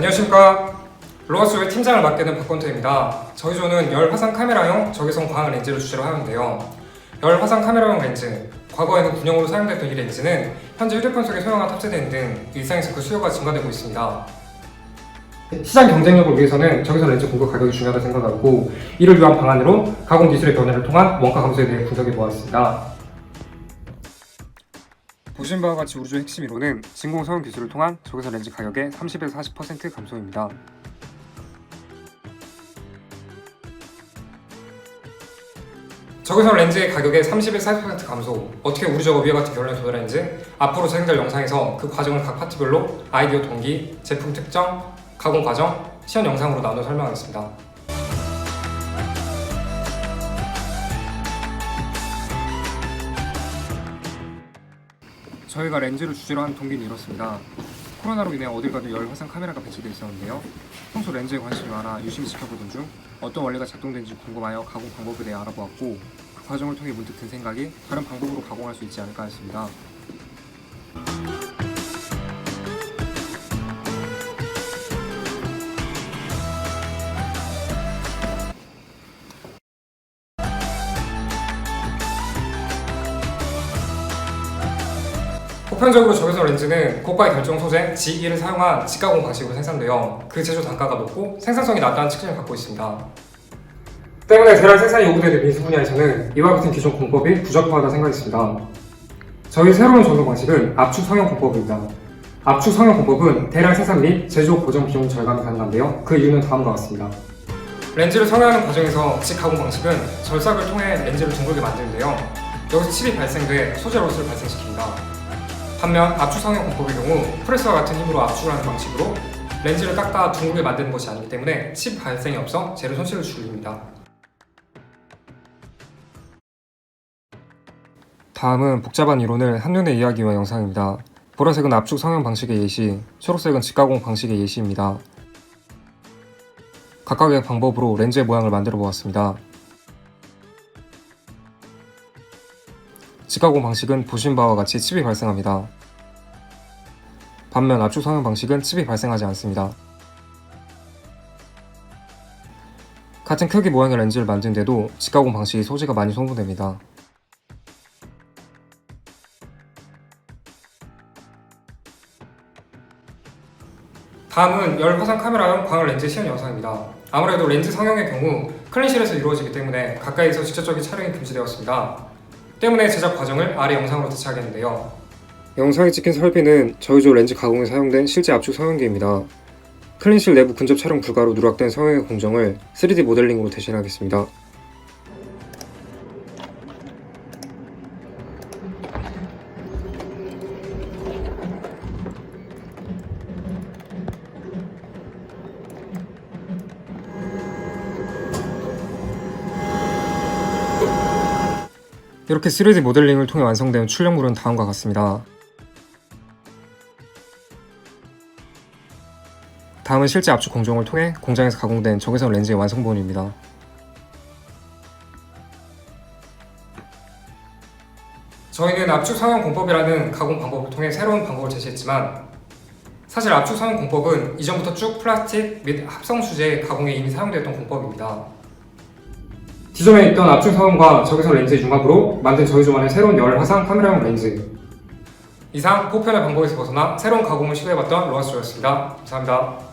안녕하십니까. 로아스조의 팀장을 맡게 된 박건태입니다. 저희 조는 열 화상 카메라용 적외선 광학 렌즈를 주제로 하는데요. 열 화상 카메라용 렌즈, 과거에는 군용으로 사용됐던 이 렌즈는 현재 휴대폰 속에 소형화 탑재되는 등 일상에서 그 수요가 증가되고 있습니다. 시장 경쟁력을 위해서는 적외선 렌즈 공급 가격이 중요하다고 생각하고 이를 위한 방안으로 가공 기술의 변화를 통한 원가 감소에 대해 분석해 보았습니다. 보신 바와 같이 우주의 핵심 이론은 진공 소형 기술을 통한 적외선 렌즈 가격의 30에서 40% 감소입니다. 적외선 렌즈의 가격의 30에서 40% 감소 어떻게 우주적 위와 같은 결론에 도달했는지 앞으로 진행될 영상에서 그 과정을 각 파트별로 아이디어 동기, 제품 특정, 가공 과정, 시연 영상으로 나눠 설명하겠습니다. 저희가 렌즈를 주제로 한 동기는 이렇습니다. 코로나로 인해 어딜 가도 열 화상 카메라가 배치되어 있었는데요. 평소 렌즈에 관심이 많아 유심히 지켜보던 중 어떤 원리가 작동되는지 궁금하여 가공 방법에 대해 알아보았고 그 과정을 통해 문득 든 생각이 다른 방법으로 가공할 수 있지 않을까 했습니다. 보편적으로 적외선 렌즈는 고가의 결정 소재 G1을 사용한 직가공 방식으로 생산되어 그 제조 단가가 높고 생산성이 낮다는 측면을 갖고 있습니다. 때문에 대량 생산이 요구되는 민수 분야에서는 이와 같은 기존 공법이 부적합하다 생각했습니다. 저희 새로운 전송 방식은 압축 성형 공법입니다. 압축 성형 공법은 대량 생산 및 제조 보정 비용 절감이 가능한데요. 그 이유는 다음과 같습니다. 렌즈를 성형하는 과정에서 직가공 방식은 절삭을 통해 렌즈를 둥글게 만드는데요. 여기서 칩이 발생돼 소재 로스를 발생시킵니다. 반면 압축 성형 공법의 경우 프레스와 같은 힘으로 압축을 하는 방식으로 렌즈를 깎아 둥글게 만드는 것이 아니기 때문에 칩 발생이 없어 재료 손실을 줄입니다. 다음은 복잡한 이론을 한눈에 위한 영상입니다. 보라색은 압축 성형 방식의 예시, 초록색은 직가공 방식의 예시입니다. 각각의 방법으로 렌즈의 모양을 만들어 보았습니다. 직가공 방식은 보신 바와 같이 칩이 발생합니다. 반면 압축 성형 방식은 칩이 발생하지 않습니다. 같은 크기 모양의 렌즈를 만드는데도 직가공 방식이 소재가 많이 소모됩니다. 다음은 열 화상 카메라용 광학 렌즈 시연 영상입니다. 아무래도 렌즈 성형의 경우 클린실에서 이루어지기 때문에 가까이서 직접적인 촬영이 금지되었습니다. 때문에 제작 과정을 아래 영상으로 대체하겠는데요. 영상에 찍힌 설비는 저유조 렌즈 가공에 사용된 실제 압축 성형기입니다. 클린실 내부 근접 촬영 불가로 누락된 성형의 공정을 3D 모델링으로 대신하겠습니다. 이렇게 3D 모델링을 통해 완성된 출력물은 다음과 같습니다. 다음은 실제 압축 공정을 통해 공장에서 가공된 적외선 렌즈의 완성본입니다. 저희는 압축 성형 공법이라는 가공 방법을 통해 새로운 방법을 제시했지만 사실 압축 성형 공법은 이전부터 쭉 플라스틱 및 합성 수제 가공에 이미 사용되었던 공법입니다. 기존에 있던 압축 성형과 적외선 렌즈의 융합으로 만든 저희 조만의 새로운 열 화상 카메라용 렌즈 이상 보편의 방법에서 벗어나 새로운 가공을 시도해봤던 로아스조였습니다. 감사합니다.